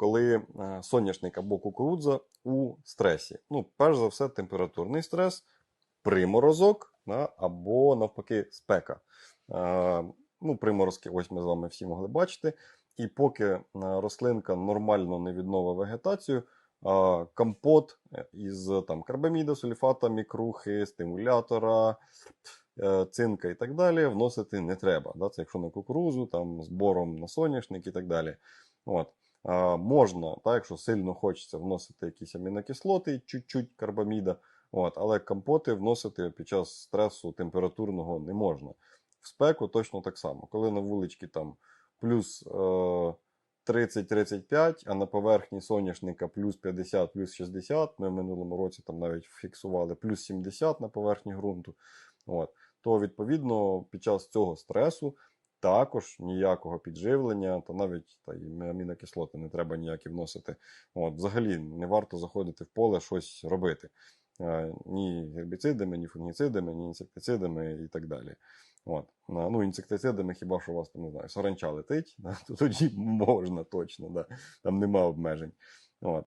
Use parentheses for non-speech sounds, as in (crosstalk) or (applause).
коли е, соняшник або кукурудза у стресі. Ну, перш за все, температурний стрес, приморозок або навпаки спека. Е, ну, приморозки, ось ми з вами всі могли бачити. І поки е, рослинка нормально не відновить вегетацію, компот із там, карбаміда, сульфата, мікрухи, стимулятора, цинка і так далі вносити не треба. Да? Це якщо на кукурузу, там, збором на соняшник і так далі. От. Можна, так, якщо сильно хочеться вносити якісь амінокислоти, чуть-чуть карбаміда, от, але компоти вносити під час стресу температурного не можна. В спеку точно так само. Коли на вуличці там плюс е, 30-35, а на поверхні соняшника плюс 50, плюс 60, ми в минулому році там навіть фіксували плюс 70 на поверхні ґрунту, от, то відповідно під час цього стресу також ніякого підживлення, та навіть та й амінокислоти не треба ніякі вносити. От, взагалі не варто заходити в поле щось робити. Е, Ні гербіцидами, ні фунгіцидами, ні інсектицидами і так далі. От. Ну, інсектицидами хіба що у вас там, не знаю, саранча летить, (laughs) то тоді можна точно, да. там нема обмежень. От.